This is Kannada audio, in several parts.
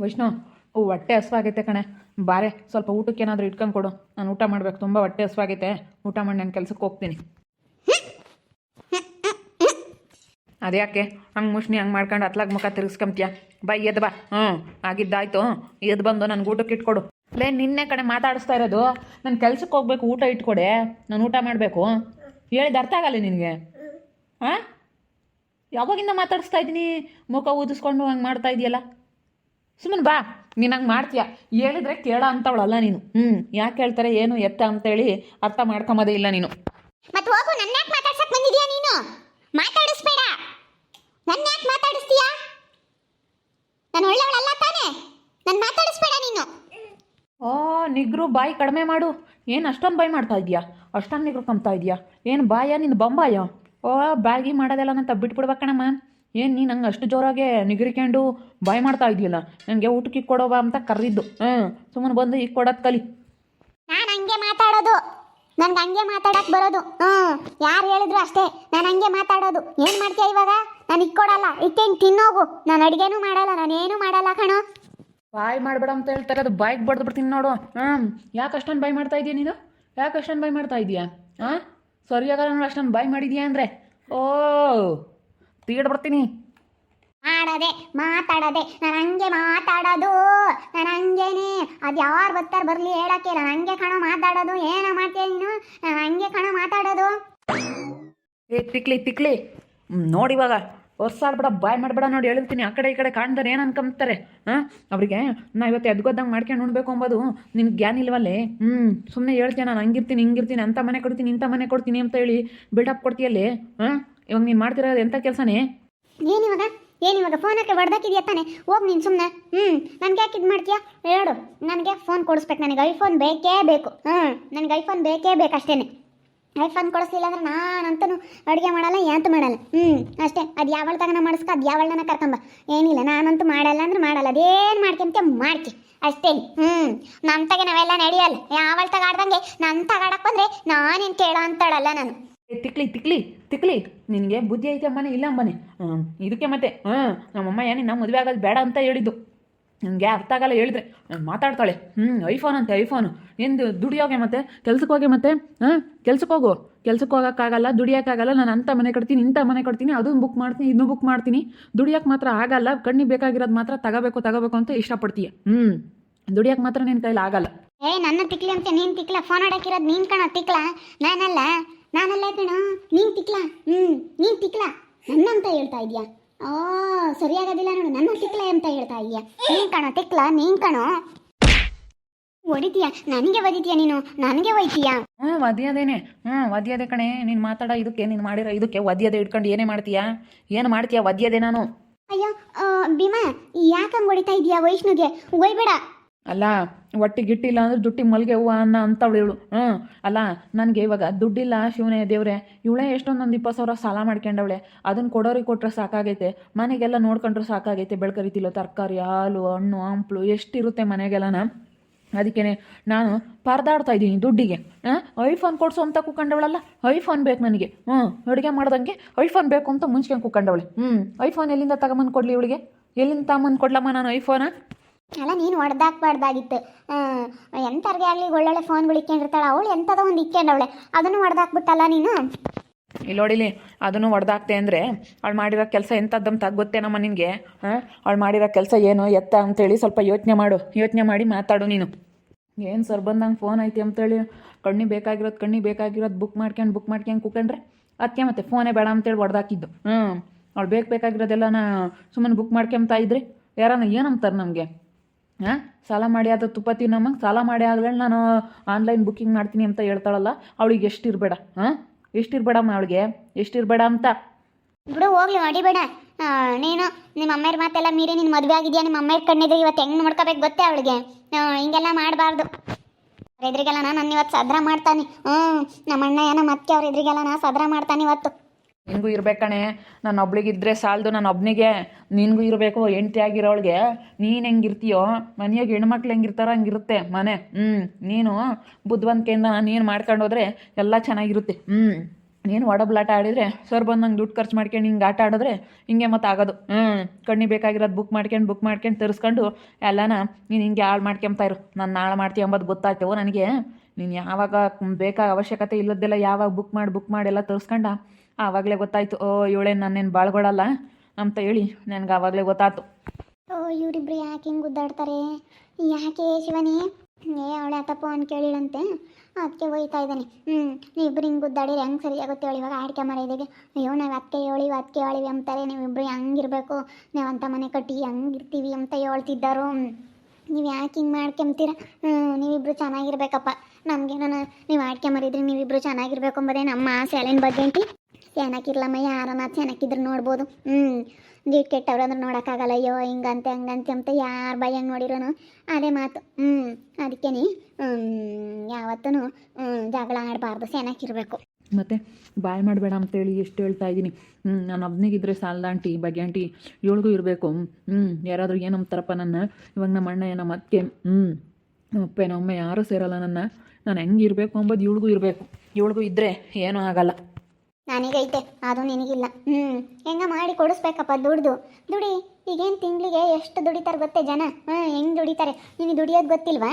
ವೈಷ್ಣವ್ ಓ, ಹೊಟ್ಟೆ ಹಸುವಾಗೈತೆ ಕಣೆ. ಬಾರೆ, ಸ್ವಲ್ಪ ಊಟಕ್ಕೆ ಏನಾದರೂ ಇಟ್ಕೊಂಡು ಕೊಡು. ನಾನು ಊಟ ಮಾಡ್ಬೇಕು. ತುಂಬ ಹೊಟ್ಟೆ ಹಸುವಾಗೈತೆ. ಊಟ ಮಾಡಿ ನಾನು ಕೆಲಸಕ್ಕೆ ಹೋಗ್ತೀನಿ. ಅದ್ಯಾಕೆ? ಹಂಗೆ ಮುಷ್ಣಿ ಹಂಗೆ ಮಾಡ್ಕೊಂಡು ಹತ್ಲಾಗ ಮುಖ ತಿರ್ಗಿಸ್ಕೊಂತೀಯ? ಬಾ, ಎದ್ ಬಾ. ಹ್ಞೂ ಆಗಿದ್ದಾಯ್ತು. ಎದ್ದು ಬಂದು ನನಗೆ ಊಟಕ್ಕೆ ಇಟ್ಕೊಡು. ಲೇ, ನಿನ್ನೆ ಕಡೆ ಮಾತಾಡಿಸ್ತಾ ಇರೋದು. ನಾನು ಕೆಲ್ಸಕ್ಕೆ ಹೋಗ್ಬೇಕು, ಊಟ ಇಟ್ಕೊಡೆ. ನಾನು ಊಟ ಮಾಡಬೇಕು. ಹೇಳಿದ ಅರ್ಥ ಆಗಲ್ಲ ನಿನಗೆ. ಹಾಂ ಯಾವಾಗಿಂದ ಮಾತಾಡಿಸ್ತಾ ಇದ್ದೀನಿ? ಮುಖ ಊದಿಸ್ಕೊಂಡು ಹಂಗೆ ಮಾಡ್ತಾ ಇದೆಯಲ್ಲ? ಸುಮ್ಮನೆ ಬಾ. ನೀನು ಹಂಗೆ ಮಾಡ್ತೀಯ? ಹೇಳಿದ್ರೆ ಕೇಳ ಅಂತವಳಲ್ಲ ನೀನು. ಹ್ಞೂ ಯಾಕೆ ಹೇಳ್ತಾರೆ ಏನು ಎತ್ತ ಅಂತೇಳಿ ಅರ್ಥ ಮಾಡ್ಕೊಂಬೋದೇ ಇಲ್ಲ ನೀನು. ಮತ್ತೆ ಹೋಗು ನನ್ನ ಯಾಕೆ ಮಾತಾಡ್ಸಕ್ ಬಂದಿದ್ಯಾ ನೀನು? ಮಾತಾಡಿಸ್ಬೇಡ. ನನ್ನ ಯಾಕೆ ಮಾತಾಡಿಸ್ತೀಯಾ? ನಾನು ಒಳ್ಳೆಯವಳಲ್ಲ ತಾನೇ. ನಾನು ಮಾತಾಡಿಸ್ಬೇಡ ನೀನು. ಓ ನಿಗ್ರು ಬಾಯಿ ಕಡಿಮೆ ಮಾಡು. ಏನು ಅಷ್ಟೊಂದು ಬಾಯಿ ಮಾಡ್ತಾ ಇದೀಯಾ ಅಷ್ಟೊಂದು ನಿಗ್ರು ಕಂಬ್ತಾ ಇದೀಯಾ ಏನು ಬಾಯ ನಿನ್ನ ಬೊಂಬಾಯ? ಓ ಬಾಗಿ ಮಾಡೋದೆಲ್ಲ ನಂತ ಬಿಟ್ಬಿಡ್ಬೇಕಣಮ್ಮ ಏನು ನೀನು ಹಂಗೆ ಅಷ್ಟು ಜೋರಾಗೆ ನಿಗರಿಕೊಂಡು ಬಾಯಿ ಮಾಡ್ತಾ ಇದೆಯಲ್ಲ? ನನಗೆ ಊಟಕ್ಕೆ ಕೊಡೋವ ಅಂತ ಕರೆದಿದ್ದು. ಹ್ಞೂ ಸುಮ್ಮನೆ ಬಂದು ಈಗ ಕೊಡೋದು ಕಲಿ. ನಾನು ಹಂಗೆ ಮಾತಾಡೋದು. ನನ್ಗೆ ಹಂಗೆ ಮಾತಾಡಕ್ಕೆ ಬರೋದು. ಹ್ಞೂ ಯಾರು ಹೇಳಿದ್ರು ಅಷ್ಟೇ. ನಾನು ಹಂಗೆ ಮಾತಾಡೋದು. ಏನು ಮಾಡ್ತೀಯ ಇವಾಗ? ನಾನು ಇಕ್ಕೊಡಲ್ಲ ಇಟ್ಟೇನು ತಿನ್ನೋಗು. ನಾನು ಅಡುಗೆನೂ ಮಾಡಲ್ಲ. ನಾನೇನು ಮಾಡಲ್ಲ ಕಣೋ. ಬಾಯ್ ಮಾಡಬೇಡ ಅಂತ ಹೇಳ್ತಾರೆ. ಅದು ಬಾಯ್ಗೆ ಬಡ್ದು ಬಿಡ್ತೀನಿ ನೋಡು. ಹಾಂ ಯಾಕೆ ಅಷ್ಟೊಂದು ಬಾಯ್ ಮಾಡ್ತಾ ಇದೀಯ ನೀನು? ಯಾಕೆ ಅಷ್ಟೊಂದು ಬಾಯ್ ಮಾಡ್ತಾ ಇದೀಯಾ? ಹಾಂ? ಸರಿಯಾಗಲ್ಲ ನೋಡು ಅಷ್ಟೊಂದು ಬಾಯ್ ಮಾಡಿದ್ಯಾ ಅಂದರೆ? ಓ ತೀಡ್ ಬರ್ತೀನಿ. ಮಾಡದೆ ಮಾತಾಡದೆ ನಾನು ಹಂಗೆ ಮಾತಾಡೋದು ನಾನು ಹಂಗೇನೆ. ಅದು ಯಾರು ಬರ್ತಾರೆ ಬರಲಿ ಹೇಳಕ್ಕೆ ನಾನು ಹಂಗೆ ಕಣೋ ಮಾತಾಡೋದು ಏನೋ ಮಾಡ್ತೀಯ ನೀನು? ನಾನು ಹಂಗೆ ಕಣೋ ಮಾತಾಡೋದು. ಏ ತಿಕ್ಲಿ ತಿಕ್ಲಿ. ನೋಡಿವಾಗ ನೋಡಿ ಇವಾಗ. ಹೊರ್ಸಾಡ್ಬೇಡ ಬಾಯ್ ಮಾಡಬೇಡ ನೋಡಿ ಹೇಳ್ತೀನಿ. ಆ ಕಡೆ ಈ ಕಡೆ ಕಾಣ್ತಾರೆ ಏನು ಅನ್ಕೊಂತಾರೆ? ಹಾಂ? ಅವರಿಗೆ ನಾ ಇವತ್ತು ಎದ್ಗೋದಂಗೆ ಮಾಡ್ಕೊಂಡು ಉಣ್ಬೇಕು ಅಂಬೋದು. ನಿನ್ಗೆ ಜ್ಞಾನ ಇಲ್ವಲ್ಲೇ? ಹ್ಞೂ ಸುಮ್ಮನೆ ಹೇಳ್ತೀನಿ ನಾನು ಹಂಗಿರ್ತೀನಿ ಹಿಂಗಿರ್ತೀನಿ ಅಂತ ಮನೆ ಕೊಡ್ತೀನಿ ಇಂಥ ಮನೆ ಕೊಡ್ತೀನಿ ಅಂತ ಹೇಳಿ ಬಿಲ್ಡಪ್ ಕೊಡ್ತೀಯಲ್ಲಿ? ಹಾಂ? ಇವಾಗ ನೀನು ಮಾಡ್ತಿರೋದು ಎಂಥ ಕೆಲಸನೇ? ಏನಿವಾಗ ಏನಿವಾಗ ಫೋನ್ ಹಾಕಿ ಹೊಡೆದಾಕಿದ್ಯಾ ತಾನೆ? ಹೋಗಿ ನೀನು ಸುಮ್ಮನೆ ಹ್ಞೂ ನನಗೆ ಯಾಕೆ ಇದು ಮಾಡ್ತೀಯಾ? ಹೇಳು. ನನಗೆ ಫೋನ್ ಕೊಡಿಸ್ಬೇಕು. ನನಗೆ ಐಫೋನ್ ಬೇಕೇ ಬೇಕು. ಹ್ಞೂ ನನಗೆ ಐಫೋನ್ ಬೇಕೇ ಬೇಕು ಅಷ್ಟೇ ಐಫೋನ್ ಕೊಡಿಸ್ಲಿಲ್ಲ ಅಂದ್ರೆ ನಾನಂತೂ ಅಡುಗೆ ಮಾಡಲ್ಲ ಏನಂತೂ ಮಾಡಲ್ಲ. ಹ್ಞೂ ಅಷ್ಟೇ. ಅದು ಯಾವಳ ತಗನ ಮಾಡಿಸ್ಕೊ, ಅದು ಯಾವಳನ ಕರ್ಕೊಂಬ. ಏನಿಲ್ಲ, ನಾನಂತೂ ಮಾಡಲ್ಲ ಅಂದ್ರೆ ಮಾಡಲ್ಲ. ಅದೇನು ಮಾಡ್ಕೊಂತ ಮಾಡ್ತಿ. ಅಷ್ಟೇ. ಹ್ಞೂ ನನ್ನ ತಗ ನಾವೆಲ್ಲ ನಡೆಯಲ್ಲ. ಯಾವಳ ತಗ ಆಡ್ದಂಗೆ ನನ್ನ ತಗಾಡಕ್ಕೆ ಬಂದರೆ ನಾನೇನು ಕೇಳೋ ಅಂತಾಳಲ್ಲ ನಾನು ತಿಕ್ಲಿ ತಿಕ್ಲಿ. ತಿಕ್ಲಿ, ನಿನಗೆ ಬುದ್ಧಿ ಐತೆ ಅಮ್ಮನೇ, ಇಲ್ಲ ಅಮ್ಮನೆ. ಇದಕ್ಕೆ ಮತ್ತೆ ಹಾಂ ನಮ್ಮಮ್ಮ ಏನೇ ನಮ್ಮ ಮದುವೆ ಆಗೋದು ಬೇಡ ಅಂತ ಹೇಳಿದ್ದು. ನನಗೆ ಅರ್ಥ ಆಗಲ್ಲ ಹೇಳಿದ್ರೆ. ಮಾತಾಡ್ತಾಳೆ. ಹ್ಞೂ ಐಫೋನ್ ಅಂತೆ, ಐಫೋನು. ಎಂದು ದುಡಿಯೋಗೆ ಮತ್ತೆ ಕೆಲ್ಸಕ್ಕೆ ಹೋಗಿ ಮತ್ತೆ ಹಾಂ ಕೆಲ್ಸಕ್ಕೆ ಹೋಗು. ಕೆಲ್ಸಕ್ಕೆ ಹೋಗೋಕ್ಕಾಗಲ್ಲ, ದುಡಿಯೋಕ್ಕಾಗಲ್ಲ, ನಾನು ಅಂಥ ಮನೆ ಕಟ್ತೀನಿ ಇಂಥ ಮನೆ ಕಟ್ತೀನಿ ಅದನ್ನು ಬುಕ್ ಮಾಡ್ತೀನಿ ಇದನ್ನು ಬುಕ್ ಮಾಡ್ತೀನಿ. ದುಡಿಯೋಕೆ ಮಾತ್ರ ಆಗಲ್ಲ, ಕಣ್ಣಿಗೆ ಬೇಕಾಗಿರೋದು ಮಾತ್ರ ತಗೋಬೇಕು ತಗೋಬೇಕು ಅಂತ ಇಷ್ಟಪಡ್ತೀಯ. ಹ್ಞೂ ದುಡಿಯೋಕೆ ಮಾತ್ರ ನಿನ್ನ ಕೈಲಿ ಆಗಲ್ಲ. ಏ, ನನ್ನ ತಿಕ್ಲಿ ಅಂತ, ನೀನು ತಿಕ್ಲ ಫೋನ್ ಆಡಕ್ಕಿರೋದು ನೀನು ಕಣ, ತಿಕ್ಲ. ನಾನಲ್ಲ ನಾನಲ್ಲ ಕಣ ನೀನ್ ತಿಕ್ಲ? ಹ್ಮ್ ನೀನ್ ತಿಕ್ಲ? ನನ್ನ ಅಂತ ಹೇಳ್ತಾ ಇದೀಯಾ ಓ ಸರಿಯಾಗೋದಿಲ್ಲ ನೋಡು ನನ್ನ ತಿಕ್ಲ ಅಂತ ಹೇಳ್ತಾ ಇದೀಯಾ ನೀನ್ ಕಣ ತಿಕ್ಲ ನೀನ್ ಕಣೋ. ಹೊಡಿತೀಯ? ನನಗೆ ಒದಿತೀಯ ನೀನು? ನನಗೆ ಒಯ್ತೀಯಾ? ಹ್ಞೂ ಒದ್ಯದೇನೆ. ಹ್ಞೂ ಒದ್ಯದೆ ಕಣೆ. ನೀನು ಮಾತಾಡ ಇದಕ್ಕೆ ನೀನು ಮಾಡಿರೋ ಇದಕ್ಕೆ ಒದ್ಯದೆ ಇಟ್ಕೊಂಡು ಏನೇ ಮಾಡ್ತೀಯಾ? ಏನು ಮಾಡ್ತೀಯಾ ಒದ್ಯದೆ ನಾನು? ಅಯ್ಯೋ ಭೀಮಾ ಯಾಕಂಗ್ ಹೊಡಿತಾ ಇದೀಯಾ ವೈಷ್ಣುಗೆ? ಒಯ್ಬೇಡ ಅಲ್ಲ ಹೊಟ್ಟೆ ಗಿಟ್ಟಿಲ್ಲ ಅಂದ್ರೆ ದುಟ್ಟಿ ಮಲ್ಗೆ, ಹೂವು, ಅನ್ನ ಅಂತವಳು ಇವಳು ಹ್ಞೂ. ಅಲ್ಲ, ನನಗೆ ಇವಾಗ ದುಡ್ಡಿಲ್ಲ ಶಿವನೇ ದೇವ್ರೆ. ಇವಳೇ ಎಷ್ಟೊಂದೊಂದು ಇಪ್ಪತ್ತು ಸಾವಿರ ಸಾಲ ಮಾಡ್ಕೊಂಡವಳೆ. ಅದನ್ನು ಕೊಡೋರಿಗೆ ಕೊಟ್ಟರೆ ಸಾಕಾಗೈತೆ. ಮನೆಗೆಲ್ಲ ನೋಡ್ಕೊಂಡ್ರೆ ಸಾಕಾಗೈತೆ ಬೆಳ್ಕರಿತಿಲ್ಲ ತರಕಾರಿ, ಹಾಲು, ಹಣ್ಣು, ಹಂಪ್ಲು, ಎಷ್ಟಿರುತ್ತೆ ಮನೆಗೆಲ್ಲನ? ಅದಕ್ಕೇನೆ ನಾನು ಪರದಾಡ್ತಾ ಇದ್ದೀನಿ ದುಡ್ಡಿಗೆ. ಹಾಂ? ಐಫೋನ್ ಕೊಡ್ಸು ಅಂತ ಕೂಕೊಂಡವಳಲ್ಲ ಐಫೋನ್ ಬೇಕು ನನಗೆ. ಹ್ಞೂ. ಅಡುಗೆ ಮಾಡ್ದಂಗೆ ಐಫೋನ್ ಬೇಕು ಅಂತ ಮುಂಚೆ ಕೂಕೊಂಡವಳೆ ಹ್ಞೂ. ಐಫೋನ್ ಎಲ್ಲಿಂದ ತಗೊಂಬಂದು ಕೊಡಲಿ ಇವಳಿಗೆ? ಎಲ್ಲಿಂದ ತಗೊಂಬಂದು ಕೊಡ್ಲಮ್ಮ ನಾನು ಐಫೋನ? ಅಲ್ಲ, ನೀನು ಹೊಡೆದಾಕ್ಬಾರ್ದಾಗಿತ್ತು ಎಂಥರ್ಗೆ ಆಗಲಿ ಒಳ್ಳೊಳ್ಳೆ ಫೋನ್ಗಳು ಇಕ್ಕೊಂಡಿರ್ತಾಳೆ. ಅವಳು ಎಂಥದೋ ಒಂದು ಇಕ್ಕೊಂಡವಳೆ. ಅದನ್ನು ಒಡ್ದಾಕ್ಬಿಟ್ಟಲ್ಲ ನೀನು? ಇಲ್ಲಿ ನೋಡಿಲಿ, ಅದನ್ನು ಹೊಡೆದಾಕ್ತೆ ಅಂದರೆ ಅವಳು ಮಾಡಿರೋ ಕೆಲಸ ಎಂಥದ್ದಂತ ಗೊತ್ತೇನಮ್ಮ ನಿನಗೆ? ಹಾಂ ಅವಳು ಮಾಡಿರೋ ಕೆಲಸ ಏನು, ಎತ್ತ ಅಂತೇಳಿ ಸ್ವಲ್ಪ ಯೋಚನೆ ಮಾಡು. ಯೋಚನೆ ಮಾಡಿ ಮಾತಾಡು ನೀನು. ಏನು ಸರ್ ಬಂದಂಗೆ ಫೋನ್ ಐತಿ ಅಂತೇಳಿ? ಕಣ್ಣಿಗೆ ಬೇಕಾಗಿರೋದು ಕಣ್ಣಿಗೆ ಬೇಕಾಗಿರೋದು ಬುಕ್ ಮಾಡ್ಕೊಂಡು ಬುಕ್ ಮಾಡ್ಕೊಂಡು ಕೂಕೊಂಡ್ರೆ ಅದಕ್ಕೆ ಮತ್ತೆ ಫೋನೇ ಬೇಡ ಅಂತೇಳಿ ಹೊಡೆದಾಕಿದ್ದು ಹ್ಞೂ ಅವಳು ಬೇಕು ಬೇಕಾಗಿರೋದೆಲ್ಲನ ಸುಮ್ಮನೆ ಬುಕ್ ಮಾಡ್ಕೊಂತ ಇದ್ರಿ? ಯಾರನ್ನ ಏನಂತಾರೆ ನಮಗೆ? ಹಾಂ? ಸಾಲ ಮಾಡಿ ಅದು ತುಪ್ಪ ತಿನ್ನಮ್ಮ, ಸಾಲ ಮಾಡಿ ಆಗಲೇ ನಾನು ಆನ್ಲೈನ್ ಬುಕ್ಕಿಂಗ್ ಮಾಡ್ತೀನಿ ಅಂತ ಹೇಳ್ತಾಳಲ್ಲ, ಅವಳಿಗೆ ಎಷ್ಟಿರಬೇಡ, ಹಾಂ? ಎಷ್ಟಿರಬೇಡಮ್ಮ ಅವಳಿಗೆ? ಎಷ್ಟಿರಬೇಡ ಅಂತ? ಬಿಡು, ಹೋಗ್ಲಿ, ಹೊಡಿಬೇಡ. ನೀನು, ನಿಮ್ಮ ಅಮ್ಮಾರ ಮಾತೆಲ್ಲ ಮೀರಿ ನಿನ್ನ ಮದುವೆ ಆಗಿದೆಯಾ? ನಿಮ್ಮ ಅಮ್ಮಾರ ಕಣ್ಣಿದ್ರೆ ಇವತ್ತು ಹೆಂಗೆ ನೋಡ್ಕೋಬೇಕು ಗೊತ್ತೇ ಅವಳಿಗೆ? ಹಿಂಗೆಲ್ಲ ಮಾಡಬಾರ್ದು. ಅವ್ರ ಎದುರಿಗೆಲ್ಲ ನಾನು ಇವತ್ತು ಸದ್ರ ಮಾಡ್ತಾನೆ. ಹ್ಞೂ ನಮ್ಮ ಅಣ್ಣ ಏನೋ ಮತ್ತೆ ಅವ್ರ ಎದುರಿಗೆಲ್ಲ ನಾ ಸದ್ರ ಮಾಡ್ತಾನೆ ಇವತ್ತು. ನಿನಗೂ ಇರಬೇಕಣೆ ನಾನು ಒಬ್ಳಿಗಿದ್ರೆ ಸಾಲದು ನಾನು ಒಬ್ಬನಿಗೆ ನಿನಗೂ ಇರಬೇಕು, ಹೆಂಡತಿ ಆಗಿರೋಳಿಗೆ. ನೀನು ಹೆಂಗಿರ್ತೀಯೋ, ಮನೆಯಾಗ ಹೆಣ್ಮಕ್ಳು ಹೆಂಗಿರ್ತಾರೋ ಹಂಗಿರುತ್ತೆ ಮನೆ. ಹ್ಞೂ ನೀನು ಬುದ್ಧಿವಂತಿಕೆಯಿಂದ ನೀನು ಮಾಡ್ಕೊಂಡು ಹೋದರೆ ಎಲ್ಲ ಚೆನ್ನಾಗಿರುತ್ತೆ. ಹ್ಞೂ ನೀನು ಒಡಬ್ಲಾಟ ಆಡಿದರೆ ಸರ್ ಬಂದು ನಂಗೆ ದುಡ್ಡು ಖರ್ಚು ಮಾಡ್ಕೊಂಡು ಹಿಂಗೆ ಆಟ ಆಡಿದ್ರೆ ಹಿಂಗೆ ಮತ್ತೆ ಆಗೋದು ಹ್ಞೂ ಕಣ್ಣಿಗೆ ಬೇಕಾಗಿರೋದು ಬುಕ್ ಮಾಡ್ಕೊಂಡು ಬುಕ್ ಮಾಡ್ಕೊಂಡು ತರಿಸ್ಕೊಂಡು ಎಲ್ಲನ ನೀನು ಹಿಂಗೆ ಹಾಳು ಮಾಡ್ಕೊಂತ ಇರು. ನಾನು ನಾಳೆ ಮಾಡ್ತೀವಿ ಅಂಬೋದು ಗೊತ್ತಾಯ್ತು ನನಗೆ. ನೀನು ಯಾವಾಗ ಬೇಕಾದ ಅವಶ್ಯಕತೆ ಇಲ್ಲದ್ದೆಲ್ಲ ಯಾವಾಗ ಬುಕ್ ಮಾಡಿ ಬುಕ್ ಮಾಡಿ ಎಲ್ಲ ತರಿಸ್ಕೊಂಡ ಆವಾಗಲೇ ಗೊತ್ತಾಯ್ತು, ಓ ಇವಳೇನು ನಾನೇನು ಬಾಳ್ಗೊಳಲ್ಲ ಅಂತ ಹೇಳಿ ನನಗೆ ಆವಾಗಲೇ ಗೊತ್ತಾಯ್ತು. ಓ, ಇವರಿಬ್ರು ಯಾಕೆ ಹಿಂಗೆ ಗುದ್ದಾಡ್ತಾರೆ ಯಾಕೆ ಶಿವನಿ? ಏ, ಅವಳೆ ಅತ್ತಪ್ಪ ಅಂತ ಕೇಳಿಳಂತೆ. ಅದಕ್ಕೆ ಒಯ್ತಾ ಇದ್ದಾನೆ. ಹ್ಞೂ ನೀವಿಬ್ರು ಹಿಂಗೆ ಗುದ್ದಾಡಿರಿ ಹೆಂಗೆ ಸರಿಯಾಗುತ್ತೆ ಹೇಳಿ, ಇವಾಗ ಆಡ್ಕೆ ಮಾಡಿದ್ದೀವಿ ಅಯ್ಯೋ, ನಾವು ಅತ್ತೆ ಹೇಳಿ ಅದಕ್ಕೆ ಹೇಳಿವಿ ಅಂತಾರೆ, ನೀವಿಬ್ರು ಹಂಗಿರ್ಬೇಕು? ನಾವು ಅಂತ ಮನೆ ಕಟ್ಟಿ ಹಂಗಿರ್ತೀವಿ ಅಂತ ಹೇಳ್ತಿದ್ದಾರು? ನೀವು ಯಾಕೆ ಹಿಂಗೆ ಮಾಡ್ಕೊಂತೀರ ಹ್ಞೂ ನೀವಿಬ್ರು ಚೆನ್ನಾಗಿರ್ಬೇಕಪ್ಪ. ನಮಗೇನ ನೀವು ಆಡ್ಕೆ ಮರಿದ್ರಿ ನೀವಿಬ್ರು ಚೆನ್ನಾಗಿರ್ಬೇಕು ಅಂಬದೇ ನಮ್ಮ ಆಸೆ ಅಲ್ಲಿನ ಬಗ್ಗೆ ಚೆನ್ನಾಗಿರ್ಲಮ್ಮ, ಯಾರನ್ನ ಚೆನ್ನಾಗಿದ್ರು ನೋಡ್ಬೋದು. ಹ್ಞೂ ಗೀಟ್ ಕೆಟ್ಟವ್ರು ಅಂದ್ರೆ ನೋಡೋಕ್ಕಾಗಲ್ಲ, ಅಯ್ಯೋ, ಹಿಂಗಂತೆ, ಹಂಗಂತೆ ಅಂತ ಯಾರು ಬಾಯಿ ಹಂಗೆ ನೋಡಿರೋನು ಅದೇ ಮಾತು. ಹ್ಞೂ ಅದಕ್ಕೆ ಯಾವತ್ತೂ ಜಗಳ ಆಡಬಾರ್ದು ಚೆನ್ನಾಗಿರ್ಬೇಕು ಮತ್ತು ಬಾಯ್ ಮಾಡಬೇಡ ಅಂತೇಳಿ ಎಷ್ಟು ಹೇಳ್ತಾ ಇದ್ದೀನಿ. ಹ್ಞೂ ನಾನು ಒಬ್ನಿಗಿದ್ರೆ ಸಾಲದ ಆಂಟಿ ಬಗ್ಗೆ ಆಂಟಿ ಏಳ್ಗೂ ಇರಬೇಕು. ಹ್ಞೂ ಯಾರಾದರೂ ಏನು ಅಂತಾರಪ್ಪ ನನ್ನ, ಇವಾಗ ನಮ್ಮ ಅಣ್ಣ ನಮ್ಮ ಅತ್ತೆ ಹ್ಞೂ ನಮ್ಮಪ್ಪ ನಮ್ಮಮ್ಮ ಯಾರೂ ಸೇರಲ್ಲ ನನ್ನ. ನಾನು ಹೆಂಗೆ ಇರಬೇಕು ಅಂಬೋದು ಇವಳಿಗೂ ಇರಬೇಕು. ಇವಳಿಗೂ ಇದ್ದರೆ ಏನೂ ಆಗಲ್ಲ. ನನಗೈತೆ ಅದು ನಿನಗಿಲ್ಲ. ಹ್ಞೂ ಹೆಂಗ ಮಾಡಿ ಕೊಡಿಸ್ಬೇಕಪ್ಪ ದುಡ್ದು. ದುಡಿ, ಈಗೇನು ತಿಂಗಳಿಗೆ ಎಷ್ಟು ದುಡಿತಾರೆ ಗೊತ್ತೇ ಜನ? ಹಾಂ, ಹೆಂಗೆ ದುಡಿತಾರೆ? ನಿನಗೆ ದುಡಿಯೋದು ಗೊತ್ತಿಲ್ವಾ?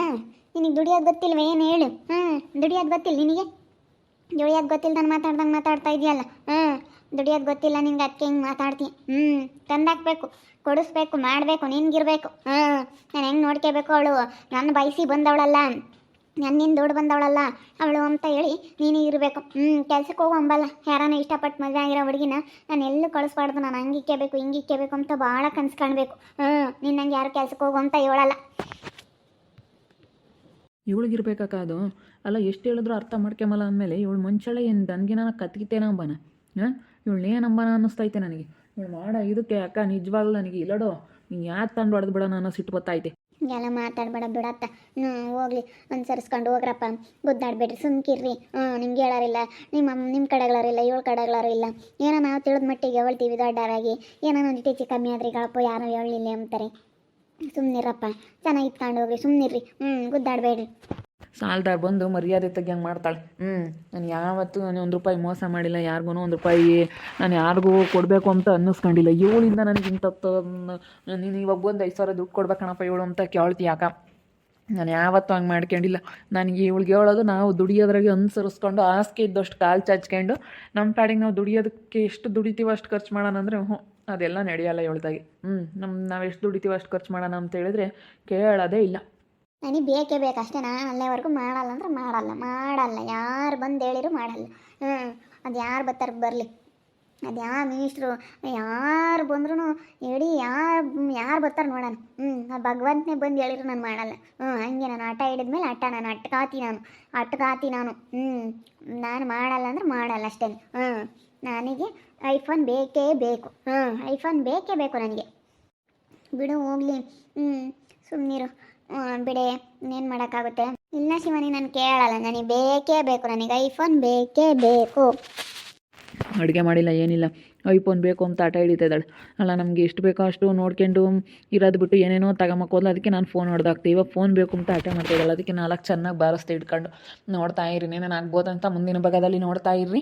ನಿನಗೆ ದುಡಿಯೋದು ಗೊತ್ತಿಲ್ವ ಏನು ಹೇಳು? ಹಾಂ, ದುಡಿಯೋದು ಗೊತ್ತಿಲ್ಲ ನಿನಗೆ? ದುಡಿಯೋದು ಗೊತ್ತಿಲ್ಲ ನಾನು ಮಾತಾಡ್ದಂಗೆ ಮಾತಾಡ್ತಾ ಇದೆಯಲ್ಲ? ಹ್ಞೂ ದುಡಿಯೋದು ಗೊತ್ತಿಲ್ಲ ನಿನ್ಗೆ ಅದಕ್ಕೆ ಹಿಂಗೆ ಮಾತಾಡ್ತೀನಿ ಹ್ಞೂ ತಂದಾಕ್ಬೇಕು, ಕೊಡಿಸ್ಬೇಕು, ಮಾಡಬೇಕು, ನಿನಗಿರ್ಬೇಕು. ಹಾಂ, ನಾನು ಹೆಂಗೆ ನೋಡ್ಕೋಬೇಕು ಅವಳು? ನನ್ನ ಬಯಸಿ ಬಂದವಳಲ್ಲ. ನನ್ನಿಂದ ದುಡ್ಡು ಬಂದವಳಲ್ಲ, ಅವಳು ಅಂತ ಹೇಳಿ ನೀನು ಇರಬೇಕು. ಹ್ಞೂ ಕೆಲಸಕ್ಕೆ ಹೋಗೋ ಅಂಬಲ್ಲ. ಯಾರನ್ನ ಇಷ್ಟಪಟ್ಟು ಮದುವೆ ಆಗಿರೋ ಹುಡುಗಿನ ನಾನು ಎಲ್ಲೂ ಕಳಿಸ್ಬಾರ್ದು. ನಾನು ಹಂಗೆ ಇಕ್ಕಬೇಕು ಹಿಂಗೆ ಇಕ್ಕಬೇಕು ಅಂತ ಭಾಳ ಕನ್ಸು ಕಾಣಬೇಕು. ಹ್ಞೂ ನೀನು ನಂಗೆ ಯಾರು ಕೆಲಸಕ್ಕೆ ಹೋಗು ಅಂತ ಹೇಳಲ್ಲ. ಇವಳಿಗಿರ್ಬೇಕಕ್ಕ ಅದು. ಅಲ್ಲ, ಎಷ್ಟು ಹೇಳಿದ್ರು ಅರ್ಥ ಮಾಡ್ಕೊಂಬಲ್ಲ ಅಂದಮೇಲೆ ಇವಳು ಮುಂಚಳೆ ಏನು ನನಗೆ ನಾನು ಕತ್ಕಿತೇನ ಅಂಬನ ಇವಳು ಏನಂಬನ ಅನ್ನಿಸ್ತೈತೆ ನನಗೆ. ಇವಳು ಮಾಡೋ ಇದಕ್ಕೆ ಅಕ್ಕ ನಿಜವಾಗ್ಲೂ ನನಗೆ ಇಲ್ಲಡೋ, ನೀನು ಯಾಕೆ ತಂದು ಹೊಡೆದು ಬಿಡೋಣ ಅನ್ನೋ ಸಿಟ್ಟು ಬತ್ತೈತೆ ಎಲ್ಲ ಮಾತಾಡ್ಬೇಡ, ಬಿಡತ್ತ. ಹ್ಞೂ, ಹೋಗ್ಲಿ, ಅನುಸರಿಸ್ಕೊಂಡು ಹೋಗ್ರಪ್ಪ. ಗುದ್ದಾಡ್ಬೇಡ್ರಿ, ಸುಮ್ಕಿರ್ರಿ. ಹ್ಞೂ, ನಿಮ್ಗೆ ಹೇಳೋರಿಲ್ಲ, ನಿಮ್ಮ ನಿಮ್ಮ ಕಡೆಗಳಾರಿಲ್ಲ ಏಳು ಕಡೆಗಳಾರು ಇಲ್ಲ ಏನೋ ನಾವು ತಿಳಿದ ಮಟ್ಟಿಗೆ ಹೇಳ್ತೀವಿ ದೊಡ್ಡವರಾಗಿ. ಏನೋ ಒಂದು ಟೀಚಿ ಕಮ್ಮಿ ಆದ್ರೆ ಗಳಪ್ಪ ಯಾರು ಹೇಳಲಿಲ್ಲ ಅಂತಾರೆ. ಸುಮ್ಮನಿರಪ್ಪ ಚೆನ್ನಾಗಿ ಇಟ್ಕೊಂಡು ಹೋಗ್ರಿ ಸುಮ್ಮನಿರ್ರಿ ಹ್ಞೂ, ಗುದ್ದಾಡಬೇಡ್ರಿ. ಸಾಲದಾರ್ ಬಂದು ಮರ್ಯಾದೆ ತೆಗಿಯಂಗೆ ಮಾಡ್ತಾಳೆ. ಹ್ಞೂ ನಾನು ಯಾವತ್ತೂ ನಾನು ಒಂದು ರೂಪಾಯಿ ಮೋಸ ಮಾಡಿಲ್ಲ ಯಾರಿಗೂ ಒಂದು ರೂಪಾಯಿ ನಾನು ಯಾರಿಗೂ ಕೊಡಬೇಕು ಅಂತ ಅನ್ನಿಸ್ಕೊಂಡಿಲ್ಲ. ಇವಳಿಂದ ನನಗೆ ಇಂಥದ್ದು ನೀನು ಇವಾಗ ಬಂದು ಐದು ಸಾವಿರ ದುಡ್ಡು ಕೊಡ್ಬೇಕಣಪ್ಪ ಇವಳು ಅಂತ ಕೇಳ್ತಿ ಯಾಕೆ? ನಾನು ಯಾವತ್ತೂ ಹಂಗೆ ಮಾಡ್ಕೊಂಡಿಲ್ಲ. ನನಗೆ ಇವಳಿಗೆ ಹೇಳೋದು ನಾವು ದುಡಿಯೋದ್ರಾಗೆ ಅನುಸರಿಸ್ಕೊಂಡು ಹಾಸಿಗೆ ಇದ್ದಷ್ಟು ಕಾಲು ಚಾಚ್ಕೊಂಡು ನಮ್ಮ ಪ್ಯಾಡಿಗೆ ನಾವು ದುಡಿಯೋದಕ್ಕೆ ಎಷ್ಟು ದುಡಿತೀವೋ ಅಷ್ಟು ಖರ್ಚು ಮಾಡೋಣ ಅಂದರೆ ಹ್ಞೂ ಅದೆಲ್ಲ ನಡೆಯಲ್ಲ ಇವಳ್ದಾಗಿ ಹ್ಞೂ ನಮ್ಮ ನಾವು ಎಷ್ಟು ದುಡಿತೀವೋ ಅಷ್ಟು ಖರ್ಚು ಮಾಡೋಣ ಅಂತ ಹೇಳಿದ್ರೆ ಕೇಳೋದೇ ಇಲ್ಲ. ನನಗೆ ಬೇಕೇ ಬೇಕು ಅಷ್ಟೇ, ನಾನು ಅಲ್ಲೇವರೆಗೂ ಮಾಡಲ್ಲ ಅಂದ್ರೆ ಮಾಡಲ್ಲ ಮಾಡಲ್ಲ, ಯಾರು ಬಂದು ಹೇಳಿದ್ರು ಮಾಡಲ್ಲ. ಹ್ಞೂ ಅದು ಯಾರು ಬರ್ತಾರೆ ಬರಲಿ. ಅದು ಯಾವ ಮಿನಿಸ್ಟ್ರು ಯಾರು ಬಂದ್ರೂ ಇಡೀ ಯಾರು ಯಾರು ಬರ್ತಾರೆ ನೋಡೋಣ. ಹ್ಞೂ ಆ ಭಗವಂತನೇ ಬಂದು ಹೇಳಿದ್ರು ನಾನು ಮಾಡಲ್ಲ. ಹ್ಞೂ ಹಂಗೆ ನಾನು ಆಟ ಹಿಡಿದ್ಮೇಲೆ ಆಟ ನಾನು ಅಟ್ಕಾತಿ ನಾನು ಅಟ್ಕಾತಿ ನಾನು. ಹ್ಞೂ ನಾನು ಮಾಡಲ್ಲ ಅಂದ್ರೆ ಮಾಡಲ್ಲ ಅಷ್ಟೇ. ಹ್ಞೂ ನನಗೆ ಐಫೋನ್ ಬೇಕೇ ಬೇಕು. ಹ್ಞೂ ಐಫೋನ್ ಬೇಕೇ ಬೇಕು ನನಗೆ. ಬಿಡು ಹೋಗ್ಲಿ. ಹ್ಞೂ ಸುಮ್ಮನಿರು ಬಿಡೆ, ಇನ್ನೇನು ಮಾಡೋಕ್ಕಾಗುತ್ತೆ? ಇಲ್ಲ ಶಿವನಿ, ನಾನು ಕೇಳಲ್ಲ. ನನಗೆ ಬೇಕೇ ಬೇಕು. ನನಗೆ ಐಫೋನ್ ಬೇಕೇ ಬೇಕು. ಅಡುಗೆ ಮಾಡಿಲ್ಲ, ಏನಿಲ್ಲ. ಐಫೋನ್ ಬೇಕು ಅಂತ ಆಟ ಹಿಡಿತಾ ಇದ್ದಾಳೆ. ಅಲ್ಲ, ನಮಗೆ ಎಷ್ಟು ಬೇಕೋ ಅಷ್ಟು ನೋಡ್ಕೊಂಡು ಇರೋದು ಬಿಟ್ಟು ಏನೇನೋ ತಗೊಂಬಕ್ಕೋದ್ಲ ಅದಕ್ಕೆ ನಾನು ಫೋನ್ ಹೊಡೆದಾಗ್ತೆ ಇವಾಗ ಫೋನ್ ಬೇಕು ಅಂತ ಆಟ ಮಾಡ್ತಾ ಇದ್ದಾಳೆ. ಅದಕ್ಕೆ ನಾಲ್ಕು ಚೆನ್ನಾಗಿ ಬಾರಿಸ್ತಾ ಇಟ್ಕೊಂಡು ನೋಡ್ತಾ ಇರಿ. ನೀನು ಆಗ್ಬೋದಂತ ಮುಂದಿನ ಭಾಗದಲ್ಲಿ ನೋಡ್ತಾ ಇರ್ರಿ.